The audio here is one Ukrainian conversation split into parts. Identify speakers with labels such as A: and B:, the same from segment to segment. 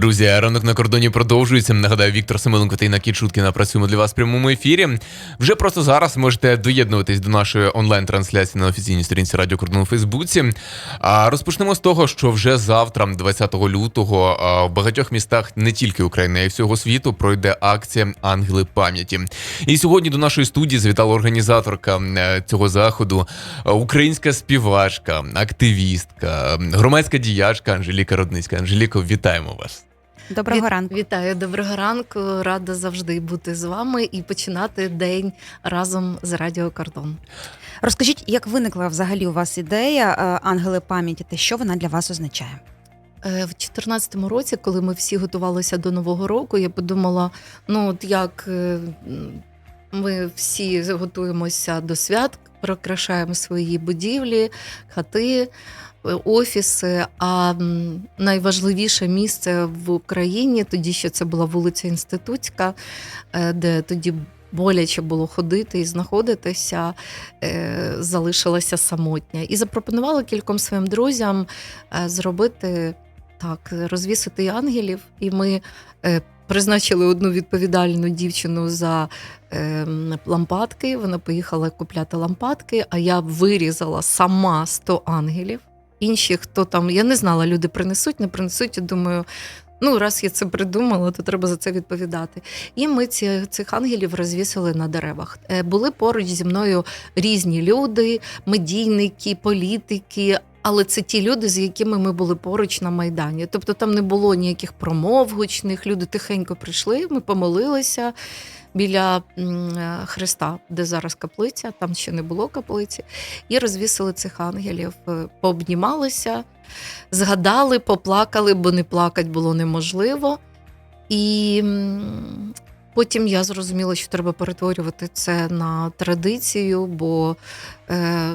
A: Друзі, ранок на кордоні продовжується. Нагадаю, Віктор Семеленко та Інна Кічуткіна працюємо для вас в прямому ефірі. Вже просто зараз можете доєднуватись до нашої онлайн-трансляції на офіційній сторінці Радіо Кордон у Фейсбуці. А розпочнемо з того, що вже завтра, 20 лютого, в багатьох містах не тільки України, а й всього світу пройде акція Ангели пам'яті. І сьогодні до нашої студії завітала організаторка е, цього заходу, е, українська співачка, активістка, громадська діячка Анжеліка Родницька. Анжеліко, вітаємо вас.
B: Доброго
C: Віт-
B: ранку.
C: Вітаю, доброго ранку. Рада завжди бути з вами і починати день разом з Радіо Кордон.
B: Розкажіть, як виникла взагалі у вас ідея е, ангели пам'яті та що вона для вас означає?
C: Е, В 2014 році, коли ми всі готувалися до Нового року, я подумала: ну, от як е, ми всі готуємося до свят, прикрашаємо свої будівлі, хати. е, Офіси, а найважливіше місце в Україні тоді ще це була вулиця Інститутська, е, де тоді боляче було ходити і знаходитися, е, залишилася самотня. І запропонувала кільком своїм друзям зробити так, розвісити ангелів. І ми призначили одну відповідальну дівчину за е, лампадки. Вона поїхала купляти лампадки, а я вирізала сама 100 ангелів. Інші, хто там, я не знала, люди принесуть, не принесуть. Я думаю, ну раз я це придумала, то треба за це відповідати. І ми ці, цих ангелів розвісили на деревах. Е, Були поруч зі мною різні люди, медійники, політики. Але це ті люди, з якими ми були поруч на майдані. Тобто там не було ніяких промов гучних. Люди тихенько прийшли. Ми помолилися біля е, Христа, де зараз каплиця. Там ще не було каплиці, і розвісили цих ангелів, е, пообнімалися, згадали, поплакали, бо не плакати було неможливо. І потім я зрозуміла, що треба перетворювати це на традицію, бо е,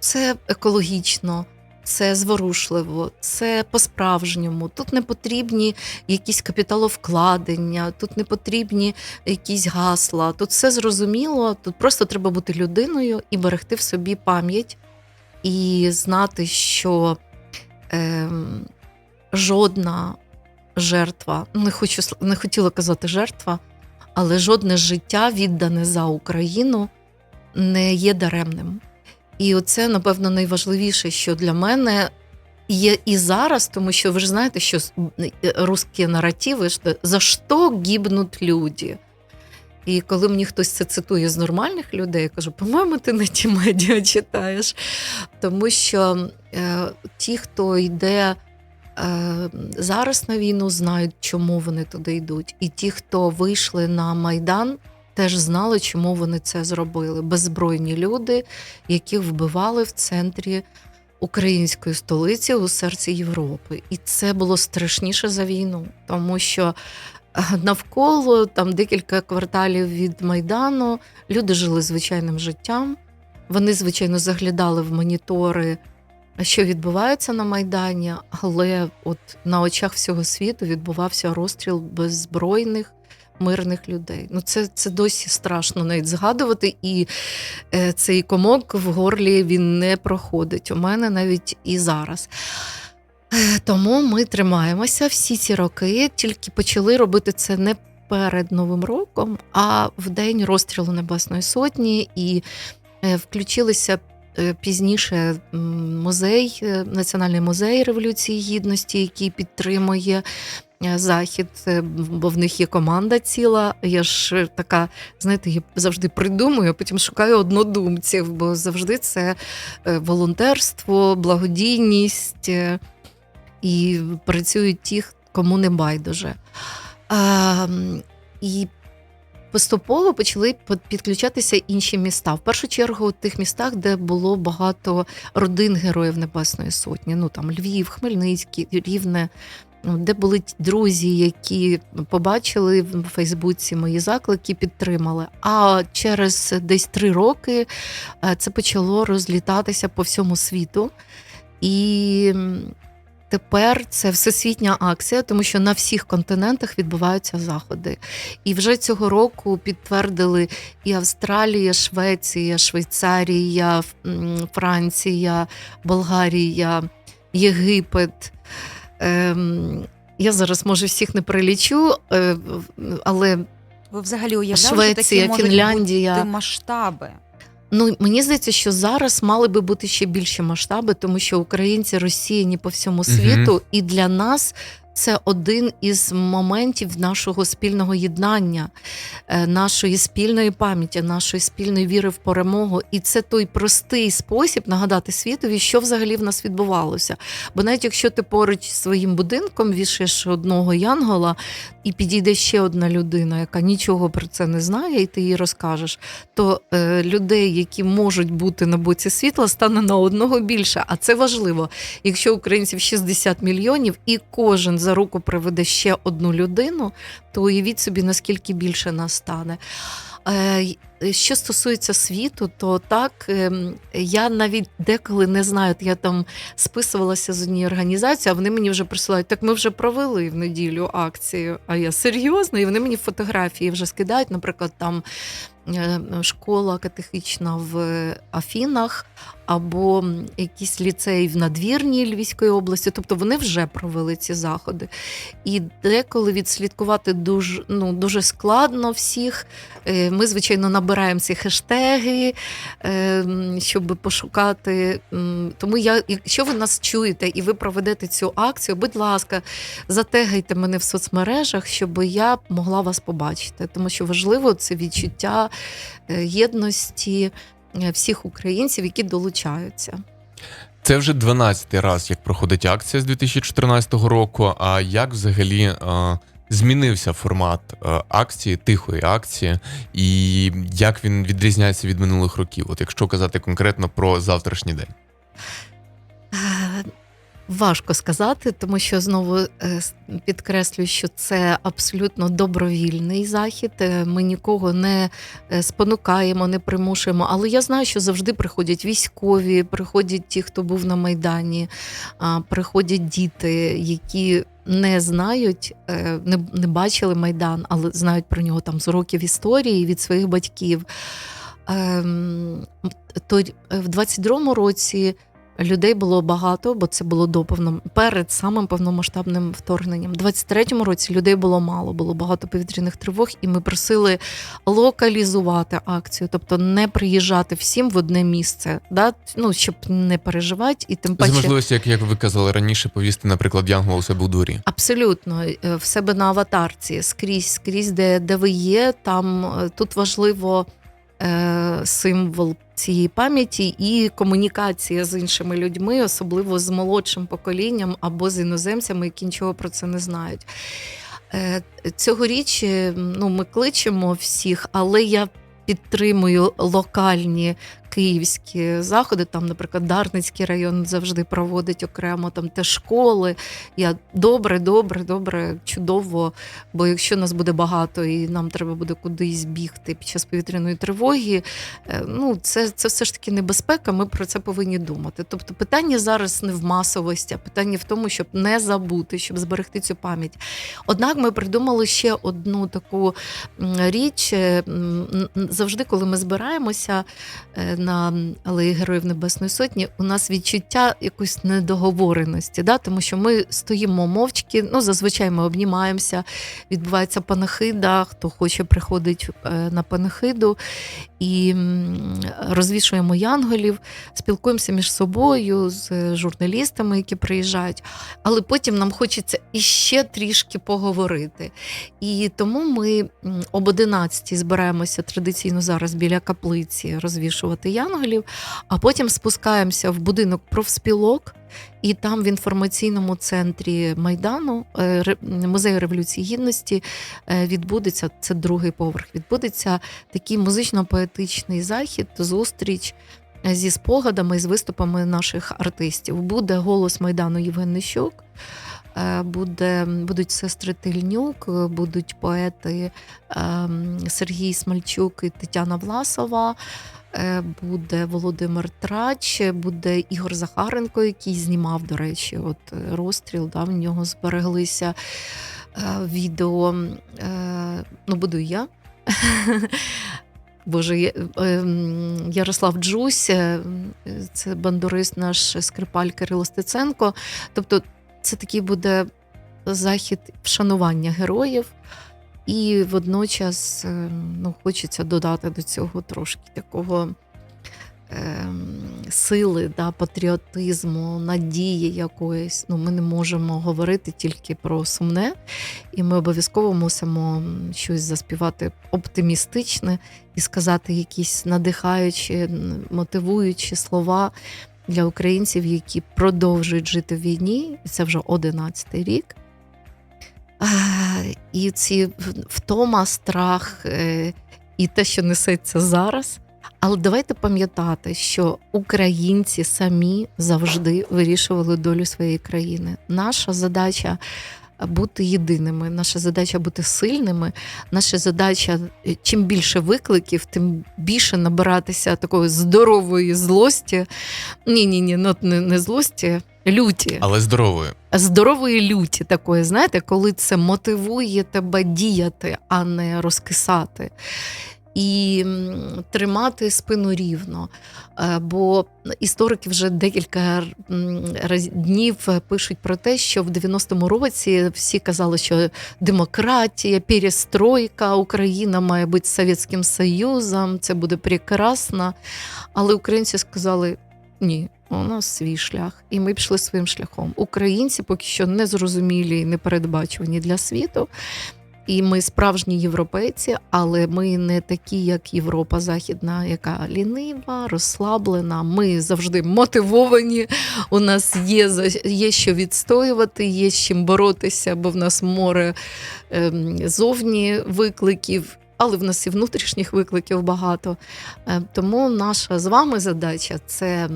C: це екологічно. Це зворушливо, це по-справжньому. Тут не потрібні якісь капіталовкладення, тут не потрібні якісь гасла. Тут все зрозуміло. Тут просто треба бути людиною і берегти в собі пам'ять, і знати, що ем, жодна жертва, не хочу не хотіла казати жертва, але жодне життя віддане за Україну не є даремним. І оце, напевно, найважливіше, що для мене є і зараз, тому що ви ж знаєте, що е, русські наративи що за що гибнуть люди. І коли мені хтось це цитує з нормальних людей, я кажу, по-моєму, ти не ті медіа читаєш. Тому що е, ті, хто йде е, зараз на війну, знають, чому вони туди йдуть. І ті, хто вийшли на Майдан, теж знали, чому вони це зробили. Беззбройні люди, яких вбивали в центрі української столиці у серці Європи. І це було страшніше за війну, тому що е, навколо там декілька кварталів від Майдану люди жили звичайним життям. Вони, звичайно, заглядали в монітори, що відбувається на Майдані, але от на очах всього світу відбувався розстріл беззбройних мирних людей. Ну, це, це досі страшно навіть згадувати, і е, цей комок в горлі він не проходить. У мене навіть і зараз. Е, Тому ми тримаємося всі ці роки, тільки почали робити це не перед Новим роком, а в день розстрілу Небесної Сотні, і е, включилися е, пізніше музей, Національний музей Революції Гідності, який підтримує. Е, Захід, е, бо в них є команда ціла. Я ж е, така, знаєте, я завжди придумую, а потім шукаю однодумців, бо завжди це волонтерство, благодійність і працюють ті, кому не байдуже. А, і поступово почали підключатися інші міста. В першу чергу, в тих містах, де було багато родин героїв Небесної Сотні. Ну там Львів, Хмельницький, Рівне. Ну, Де були друзі, які побачили в Фейсбуці мої заклики, підтримали. А через десь три роки е, це почало розлітатися по всьому світу. І тепер це всесвітня акція, тому що на всіх континентах відбуваються заходи. І вже цього року підтвердили і Австралія, Швеція, Швейцарія, Франція, Болгарія, Єгипет. Ем, Я зараз може всіх не перелічу, е, але
B: Ви взагалі уявляли, що
C: Швеція,
B: такі можуть
C: Фінляндія.
B: бути масштаби?
C: Ну, мені здається, що зараз мали би бути ще більші масштаби, тому що українці розсіяні по всьому світу, і для нас це один із моментів нашого спільного єднання, е, нашої спільної пам'яті, нашої спільної віри в перемогу. І це той простий спосіб нагадати світові, що взагалі в нас відбувалося. Бо навіть якщо ти поруч своїм будинком вішаєш одного янгола, і підійде ще одна людина, яка нічого про це не знає, і ти їй розкажеш то е, людей, які можуть бути на боці світла, стане на одного більше. А це важливо. Якщо українців 60 мільйонів і кожен за руку приведе ще одну людину, то уявіть собі, наскільки більше нас стане. Е, Що стосується світу, то так ем, я навіть деколи не знаю. Я там списувалася з однією організацією, а вони мені вже присилають. Так ми вже провели в неділю акцію. А я серйозно, і вони мені фотографії вже скидають. Наприклад, там е, школа катехічна в Афінах або якийсь ліцей в надвірній Львівської області. Тобто вони вже провели ці заходи. І деколи відслідкувати дуже, ну, дуже складно всіх. Е, Ми, звичайно, набираємо ці хештеги, е, щоб пошукати. Тому я, якщо ви нас чуєте і ви проведете цю акцію, будь ласка, затегайте мене в соцмережах, щоб я могла вас побачити. Тому що важливо це відчуття е, єдності всіх українців, які долучаються.
A: Це вже 12-й раз, як проходить акція з 2014 року. А як взагалі е, змінився формат е, акції, тихої акції, і як він відрізняється від минулих років? От якщо казати конкретно про завтрашній день.
C: Важко сказати, тому що знову е, підкреслюю, що це абсолютно добровільний захід. Е, Ми нікого не е, спонукаємо, не примушуємо. Але я знаю, що завжди приходять військові, приходять ті, хто був на майдані, приходять діти, які не знають, не, не бачили майдан, але знають про нього там з уроків історії від своїх батьків. Ем, То в 22-му році людей було багато, бо це було до повно... перед самим повномасштабним вторгненням. У 23-му році людей було мало, було багато повітряних тривог, і ми просили локалізувати акцію, тобто не приїжджати всім в одне місце, да? ну, щоб не переживати, і тим
A: З
C: паче.
A: можливості, як, як ви казали раніше, повісти, наприклад, Янгола у себе у дворі.
C: Абсолютно е, в себе на аватарці, скрізь, скрізь, де, де ви є, там е, тут важливо символ цієї пам'яті і комунікація з іншими людьми, особливо з молодшим поколінням або з іноземцями, які нічого про це не знають. Е, Цьогоріч е, ну, ми кличемо всіх, але я підтримую локальні київські заходи. Там, наприклад, Дарницький район завжди проводить окремо там те школи. Я добре, добре, добре, чудово. Бо якщо нас буде багато і нам треба буде кудись бігти під час повітряної тривоги, е, ну це, це все ж таки небезпека. Ми про це повинні думати. Тобто, питання зараз не в масовості, а питання в тому, щоб не забути, щоб зберегти цю пам'ять. Однак ми придумали ще одну таку річ. Е, Завжди, коли ми збираємося е, на Алеї Героїв Небесної Сотні, у нас відчуття якоїсь недоговореності, да? тому що ми стоїмо мовчки, ну зазвичай ми обнімаємося, відбувається панахида, хто хоче приходить е, на панахиду і розвішуємо янголів, спілкуємося між собою з журналістами, які приїжджають. Але потім нам хочеться іще трішки поговорити. І тому ми об 11 збираємося традиційно зараз біля каплиці розвішувати янголів, а потім спускаємося в будинок профспілок. І там в інформаційному центрі Майдану, е, музею Революції Гідності, е, відбудеться це другий поверх. Відбудеться такий музично-поетичний захід, зустріч е, зі спогадами і з виступами наших артистів. Буде голос Майдану Євген Нищук. Буде, будуть сестри Тильнюк, будуть поети ем, Сергій Смальчук і Тетяна Власова. Е, Буде Володимир Трач, буде Ігор Захаренко, який знімав, до речі, от е, розстріл. Да, в нього збереглися е, відео. Ну, буду я. Боже, ем, Ярослав Джусь, це бандурист наш скрипаль Кирило Стеценко. Тобто, це такий буде захід вшанування героїв. І водночас е, ну, хочеться додати до цього трошки такого ем, сили, да, патріотизму, надії якоїсь. Ну, ми не можемо говорити тільки про сумне, і ми обов'язково мусимо щось заспівати оптимістичне і сказати якісь надихаючі, мотивуючі слова для українців, які продовжують жити в війні, це вже 11-й рік. І ці втома, страх е, і те, що несеться зараз. Але давайте пам'ятати, що українці самі завжди вирішували долю своєї країни. Наша задача бути єдиними, наша задача бути сильними. Наша задача е, чим більше викликів, тим більше набиратися такої здорової злості. Ні, ні, ні, ну, не, не злості, люті
A: Але здоровою.
C: здорової люті такої, знаєте, коли це мотивує тебе діяти, а не розкисати. І тримати спину рівно. Е, Бо історики вже декілька днів пишуть про те, що в 90-му році всі казали, що демократія, перестройка, Україна має бути Совєтським Союзом, це буде прекрасно. Але українці сказали: ні, у нас свій шлях, і ми пішли своїм шляхом. Українці поки що не зрозумілі і не передбачувані для світу. І ми справжні європейці, але ми не такі, як Європа Західна, яка лінива, розслаблена. Ми завжди мотивовані. У нас є є що відстоювати, є з чим боротися, бо в нас море ем, зовні викликів. Але в нас і внутрішніх викликів багато. Е, Тому наша з вами задача це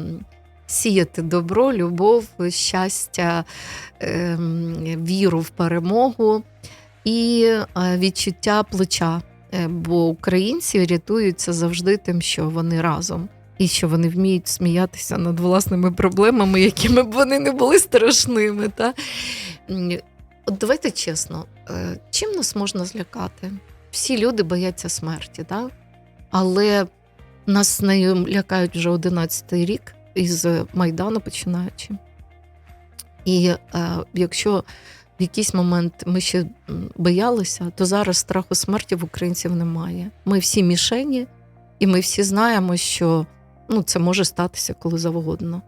C: сіяти добро, любов, щастя, ем, віру в перемогу і е, відчуття плеча. Е, Бо українці рятуються завжди тим, що вони разом. І що вони вміють сміятися над власними проблемами, якими б вони не були страшними. Та? От давайте чесно, е, чим нас можна злякати? Всі люди бояться смерті, так? але нас нею лякають вже 11-й рік із Майдану починаючи. І е, якщо в якийсь момент ми ще боялися, то зараз страху смерті в українців немає. Ми всі мішені, і ми всі знаємо, що ну, це може статися коли завгодно.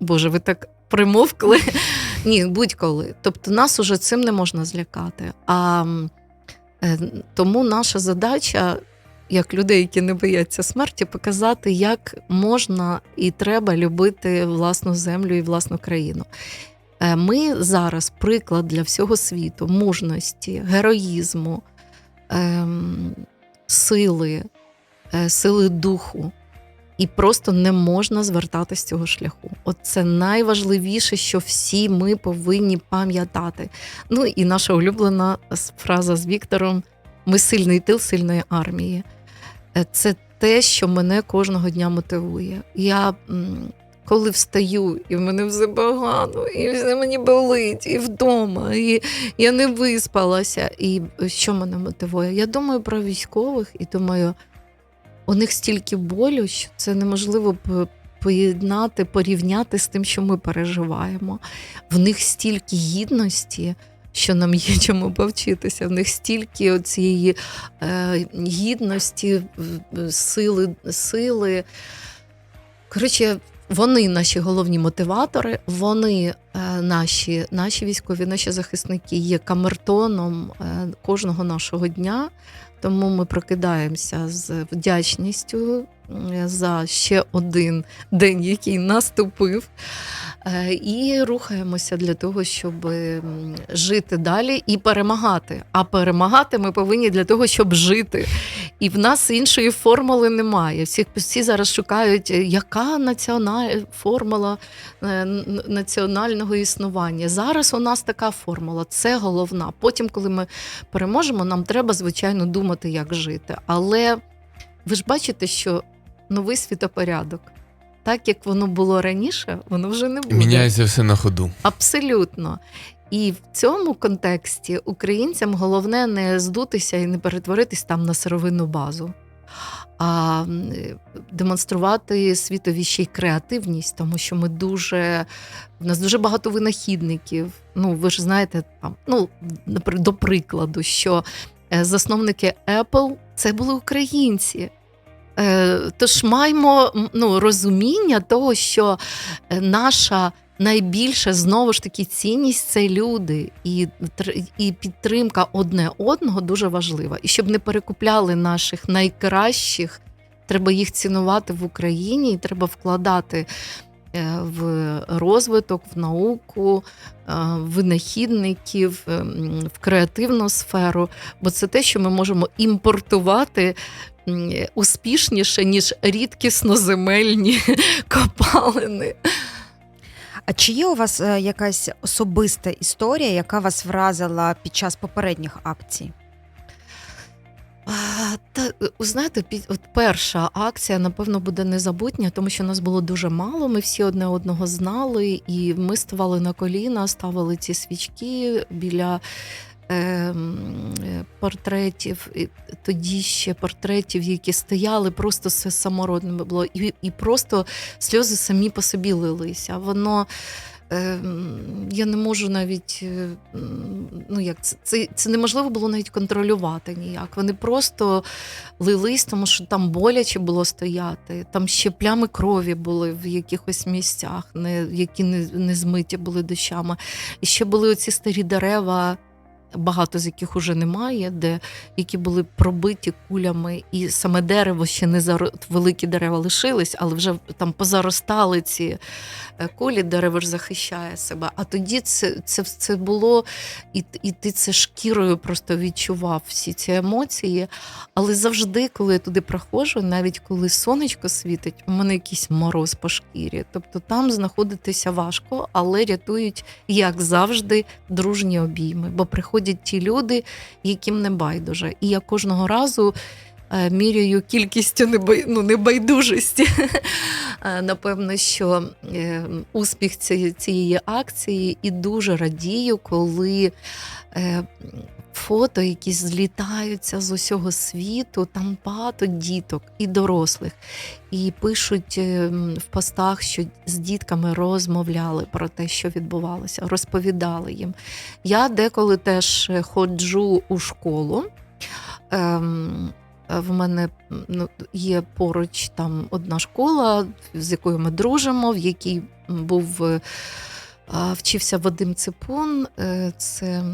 C: Боже, ви так примовкли. Ні, будь-коли. Тобто нас уже цим не можна злякати. А е, тому наша задача, як людей, які не бояться смерті, показати, як можна і треба любити власну землю і власну країну. Е, Ми зараз приклад для всього світу мужності, героїзму, ем, сили, е, сили духу. І просто не можна звертати з цього шляху. От це найважливіше, що всі ми повинні пам'ятати. Ну і наша улюблена фраза з Віктором: ми сильний тил сильної армії. Е, Це те, що мене кожного дня мотивує. Я коли встаю, і в мене все погано, і все мені болить, і вдома, і я не виспалася. І що мене мотивує? Я думаю про військових і думаю, у них стільки болю, що це неможливо поєднати, порівняти з тим, що ми переживаємо. В них стільки гідності. Що нам є чому повчитися, в них стільки цієї е, гідності, сили, сили. Коротше, вони наші головні мотиватори, вони е, наші, наші військові, наші захисники є камертоном е, кожного нашого дня. Тому ми прокидаємося з вдячністю за ще один день, який наступив, е, і рухаємося для того, щоб жити далі і перемагати. А перемагати ми повинні для того, щоб жити. І в нас іншої формули немає. Всі, всі зараз шукають, е, яка національна формула е, національного існування. Зараз у нас така формула, це головна. Потім, коли ми переможемо, нам треба, звичайно, думати, як жити. Але ви ж бачите, що новий світопорядок, так як воно було раніше, воно вже не буде.
A: Міняється все на ходу.
C: Абсолютно. І в цьому контексті українцям головне не здутися і не перетворитись там на сировинну базу, а демонструвати світові ще й креативність, тому що ми дуже в нас дуже багато винахідників. Ну, ви ж знаєте, там, ну, до прикладу, що е, засновники Apple це були українці. Е, Тож маємо ну, розуміння того, що е, наша найбільша знову ж таки цінність це люди, і, і підтримка одне одного дуже важлива. І щоб не перекупляли наших найкращих, треба їх цінувати в Україні, і треба вкладати е, в розвиток, в науку, в винахідників, е, в креативну сферу, бо це те, що ми можемо імпортувати. Успішніше, ніж рідкісноземельні копалини.
B: А чи є у вас е, якась особиста історія, яка вас вразила під час попередніх акцій?
C: Та е, знаєте, під от перша акція, напевно, буде незабутня, тому що нас було дуже мало. Ми всі одне одного знали, і ми ставали на коліна, ставили ці свічки біля. Ем, е, Портретів, тоді ще портретів, які стояли, просто все самородними було, і, і просто сльози самі по собі лилися. Воно ем, я не можу навіть е, ну як це, це, це неможливо було навіть контролювати ніяк. Вони просто лились, тому що там боляче було стояти. Там ще плями крові були в якихось місцях, не, які не, не змиті були дощами. І ще були оці старі дерева. Багато з яких уже немає, де які були пробиті кулями, і саме дерево ще не заро... великі дерева лишились, але вже там позаростали ці е, кулі, дерево ж захищає себе. А тоді це, це, це було, і, і ти це шкірою просто відчував всі ці емоції. Але завжди, коли я туди проходжу, навіть коли сонечко світить, у мене якийсь мороз по шкірі. Тобто там знаходитися важко, але рятують, як завжди, дружні обійми. Бо приходять ті люди, яким не байдуже. І я кожного разу. е, Міряю кількістю ну, небайдужості. Е, Напевно, що е, успіх цієї, акції і дуже радію, коли фото, які злітаються з усього світу, там багато діток і дорослих, і пишуть е, в постах, що з дітками розмовляли про те, що відбувалося, розповідали їм. Я деколи теж е, ходжу у школу. Ем, в мене ну, є поруч там одна школа, з якою ми дружимо, в якій був е, вчився Вадим Ципун. Це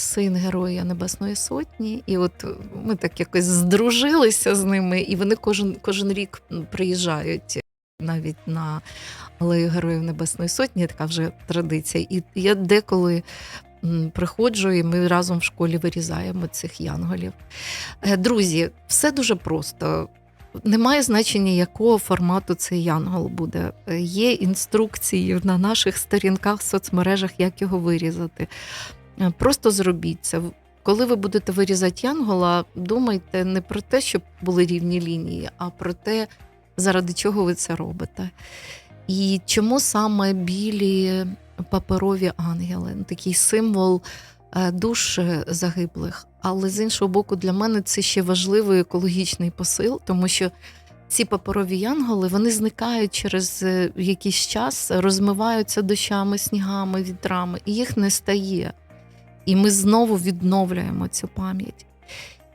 C: син Героя Небесної Сотні. І от ми так якось здружилися з ними, і вони кожен, кожен рік приїжджають навіть на алею Героїв Небесної Сотні, така вже традиція. І я деколи. Приходжу, і ми разом в школі вирізаємо цих янголів. Е, Друзі, все дуже просто. Немає значення, якого формату цей янгол буде. Е, Є інструкції на наших сторінках в соцмережах, як його вирізати. Е, Просто зробіть це. Коли ви будете вирізати янгола, думайте не про те, щоб були рівні лінії, а про те, заради чого ви це робите. І чому саме білі паперові ангели такий символ е, душ загиблих. Але з іншого боку, для мене це ще важливий екологічний посил, тому що ці паперові янголи вони зникають через е, якийсь час, розмиваються дощами, снігами, вітрами, і їх не стає. І ми знову відновлюємо цю пам'ять.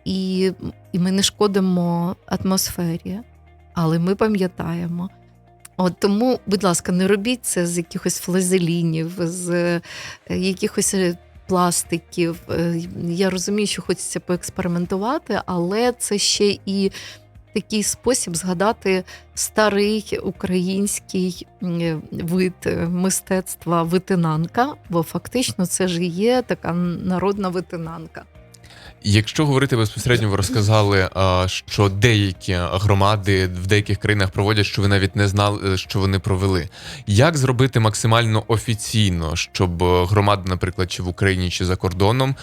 C: І, і ми не шкодимо атмосфері, але ми пам'ятаємо. От тому, будь ласка, не робіть це з якихось флазелінів, з е, якихось е, пластиків. Е, Я розумію, що хочеться поекспериментувати, але це ще і такий спосіб згадати старий український вид е, мистецтва витинанка, бо фактично це ж є така народна витинанка.
A: Якщо говорити безпосередньо, ви розказали, що деякі громади в деяких країнах проводять, що ви навіть не знали, що вони провели. Як зробити максимально офіційно, щоб громада, наприклад, чи в Україні, чи за кордоном,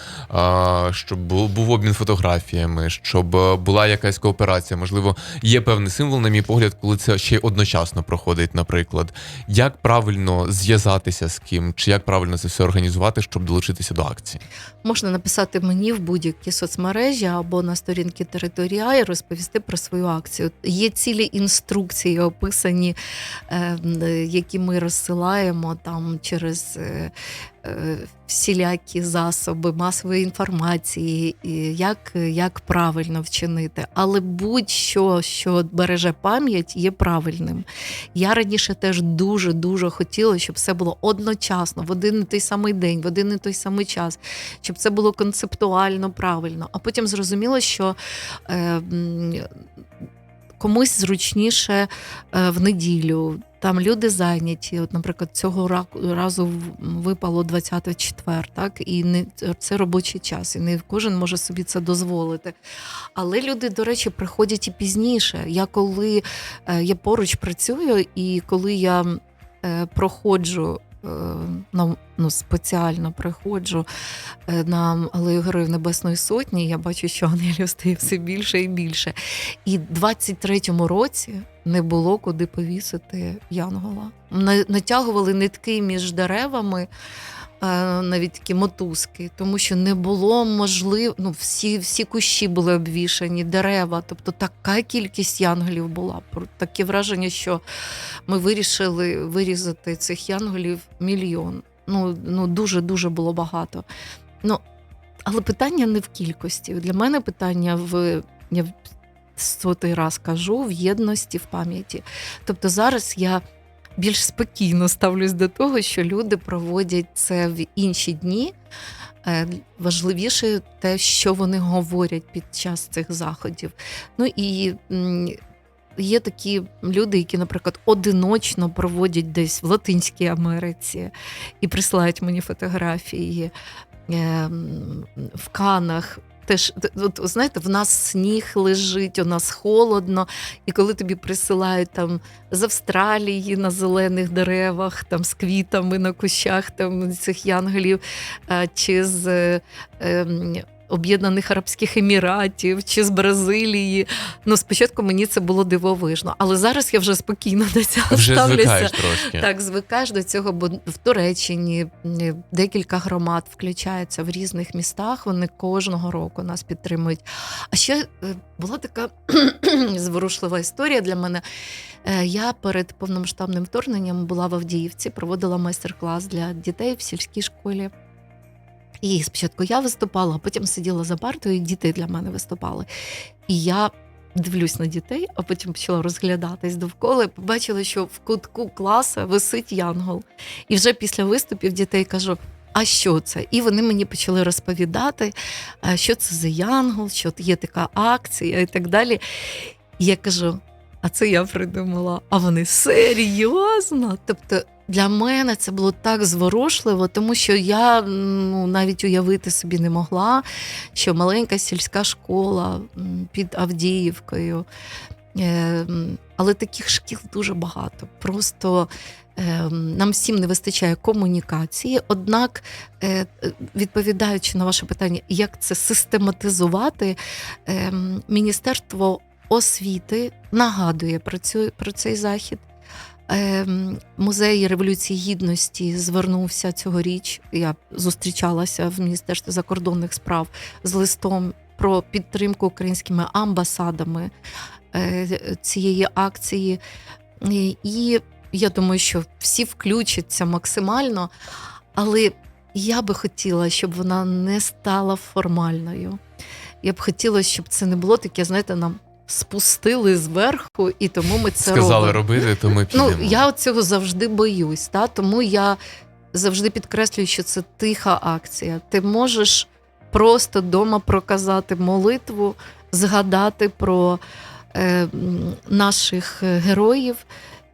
A: щоб був, був обмін фотографіями, щоб була якась кооперація? Можливо, є певний символ, на мій погляд, коли це ще й одночасно проходить, наприклад. Як правильно зв'язатися з ким, чи як правильно це все організувати, щоб долучитися до акції?
C: Можна написати мені в будь-які соцмережі або на сторінки територія і розповісти про свою акцію. Є цілі інструкції, описані, е, м, е, які ми розсилаємо там через. Всілякі засоби масової інформації, як, як правильно вчинити. Але будь-що, що береже пам'ять, є правильним. Я раніше теж дуже дуже хотіла, щоб все було одночасно, в один і той самий день, в один і той самий час, щоб це було концептуально правильно. А потім зрозуміло, що е, комусь зручніше е, в неділю. Там люди зайняті. От, наприклад, цього ра- разу випало 20 четвер, так і не це робочий час, і не кожен може собі це дозволити. Але люди, до речі, приходять і пізніше. Я коли е, я поруч працюю, і коли я е, проходжу. Е, Ну, спеціально приходжу е, на Алею Героїв Небесної Сотні. Я бачу, що ангелів стає все більше і більше. І в 23-му році не було куди повісити Янгола. Натягували нитки між деревами, навіть такі мотузки, тому що не було можливо. Ну, всі, всі кущі були обвішані, дерева. Тобто така кількість янголів була. Таке враження, що ми вирішили вирізати цих янголів мільйон. Ну, ну дуже дуже було багато. Ну, але питання не в кількості. Для мене питання в я сотий раз кажу в єдності, в пам'яті. Тобто зараз я більш спокійно ставлюсь до того, що люди проводять це в інші дні. Е, Важливіше те, що вони говорять під час цих заходів. Ну і є такі люди, які, наприклад, одиночно проводять десь в Латинській Америці і присилають мені фотографії е, в Канах. Теж, от, знаєте, в нас сніг лежить, у нас холодно, і коли тобі присилають там з Австралії на зелених деревах, там з квітами на кущах там цих янголів, е, чи з ем, Об'єднаних Арабських Еміратів, чи з Бразилії. Ну, спочатку мені це було дивовижно, але зараз я вже спокійно до цього
A: Вже
C: ставлюся.
A: звикаєш трошки.
C: Так, звикаєш до цього, бо в Туреччині декілька громад включаються в різних містах. Вони кожного року нас підтримують. А ще е, була така зворушлива історія для мене. Е, Я перед повномасштабним вторгненням була в Авдіївці, проводила майстер-клас для дітей в сільській школі. І спочатку я виступала, а потім сиділа за партою, і діти для мене виступали. І я дивлюсь на дітей, а потім почала розглядатись довкола і побачила, що в кутку класу висить янгол. І вже після виступів дітей кажу. А що це? І вони мені почали розповідати, що це за янгол, що є така акція і так далі. І я кажу: а це я придумала. А вони серйозно? Тобто для мене це було так зворушливо, тому що я ну, навіть уявити собі не могла, що маленька сільська школа під Авдіївкою. Е, Але таких шкіл дуже багато. Просто е, нам всім не вистачає комунікації. Однак, е, відповідаючи на ваше питання, як це систематизувати, Міністерство освіти нагадує про, про цей захід. Ем, Музей Революції Гідності звернувся цьогоріч. Я зустрічалася в Міністерстві закордонних справ з листом про підтримку українськими амбасадами е, цієї акції. І- І я думаю, що всі включаться максимально, але я би хотіла, щоб вона не стала формальною. Я б хотіла, щоб це не було таке, знаєте, нам спустили зверху, і тому ми це
A: Сказали
C: робимо.
A: робити, то ми підемо.
C: Ну, я цього завжди боюсь, та? тому я завжди підкреслюю, що це тиха акція. Ти можеш просто дома проказати молитву, згадати про е, наших е, героїв.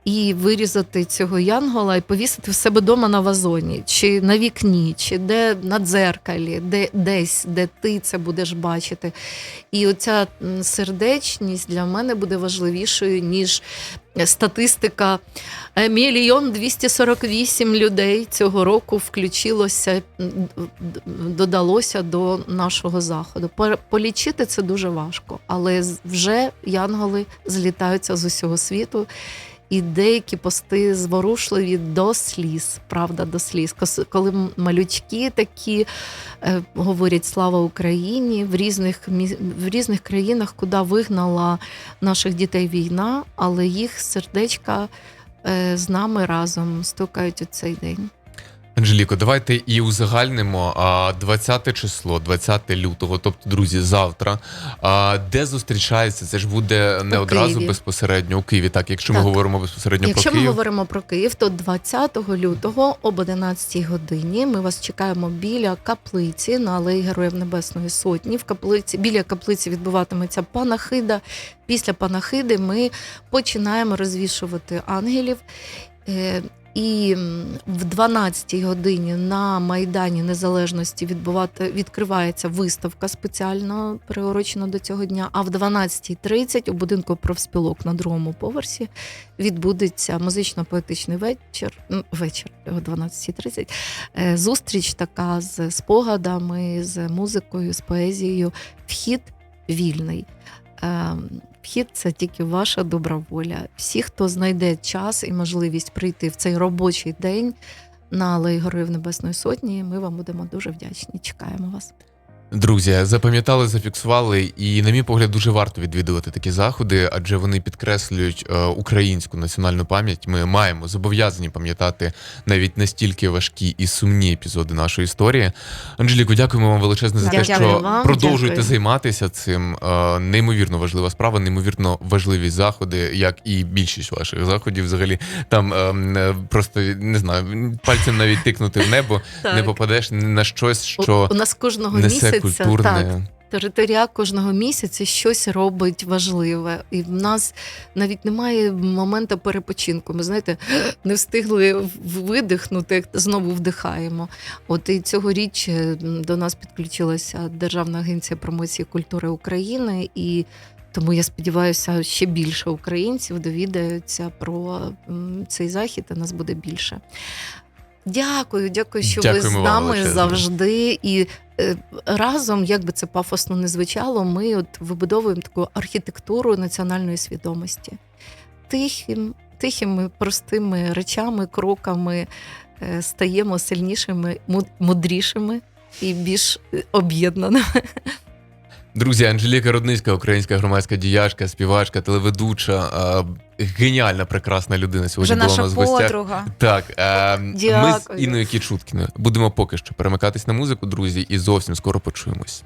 C: І вирізати цього янгола і повісити в себе вдома на вазоні, чи на вікні, чи де на дзеркалі, де десь, де ти це будеш бачити. І оця сердечність для мене буде важливішою, ніж статистика. Е, Мільйон 248 людей цього року включилося, додалося до нашого заходу. Полічити це дуже важко, але вже янголи злітаються з усього світу. І деякі пости зворушливі до сліз, правда, до сліз. Коли малючки такі е, говорять слава Україні в різних в різних країнах, куди вигнала наших дітей війна, але їх сердечка е, з нами разом стукають у цей день.
A: Анжеліко, давайте і узагальнимо а, 20 число, 20 лютого, тобто, друзі, завтра. Де зустрічається? Це ж буде не
C: У
A: одразу
C: Києві.
A: безпосередньо у Києві. Так, якщо ми говоримо безпосередньо
C: Якщо
A: про
C: ми говоримо про Київ, то 20 лютого об 11 годині ми вас чекаємо біля каплиці на алеї Героїв Небесної Сотні. В каплиці біля каплиці відбуватиметься панахида. Після панахиди ми починаємо розвішувати ангелів. І в 12-й годині на Майдані Незалежності відбувати відкривається виставка спеціально приурочена до цього дня. А в 12.30 у будинку профспілок на другому поверсі відбудеться музично-поетичний вечір. ну, Вечір о 12.30. е, Зустріч така з спогадами, з музикою, з поезією. Вхід вільний. Вхід це тільки ваша добра воля. Всі, хто знайде час і можливість прийти в цей робочий день на Алеї Героїв Небесної Сотні, ми вам будемо дуже вдячні. Чекаємо вас.
A: Друзі, запам'ятали, зафіксували, і, на мій погляд, дуже варто відвідувати такі заходи, адже вони підкреслюють е, українську національну пам'ять. Ми маємо зобов'язані пам'ятати навіть настільки важкі і сумні епізоди нашої історії. Анжеліко, дякуємо вам величезне за те, що
C: вам,
A: продовжуєте
C: дякую.
A: займатися цим. Е, неймовірно важлива справа, неймовірно важливі заходи, як і більшість ваших заходів. Взагалі там е, просто не знаю, пальцем навіть тикнути в небо, не попадеш на щось, що
C: у, у нас кожного
A: несе
C: місяця так, територія кожного місяця щось робить важливе. І в нас навіть немає моменту перепочинку. Ми знаєте, не встигли видихнути, знову вдихаємо. От і цьогоріч е, до нас підключилася Державна агенція промоції культури України і. Тому я сподіваюся, ще більше українців довідаються про цей захід, і нас буде більше. Дякую, дякую, що ви з
A: Дякуємо вам
C: нами завжди. І е, разом, як би це пафосно не звучало, ми от вибудовуємо таку архітектуру національної свідомості. Тихим, тихими, простими речами, кроками е, стаємо сильнішими, му- мудрішими і більш е, об'єднаними.
A: Друзі, Анжеліка Рудницька, українська громадська діячка, співачка, телеведуча, геніальна, прекрасна людина сьогодні
B: Вже
A: була у
B: наша
A: нас в гостях.
B: подруга.
A: Так, е, ми з
C: Дякую.
A: Інною Кічуткіною будемо поки що перемикатись на музику, друзі, і зовсім скоро почуємось.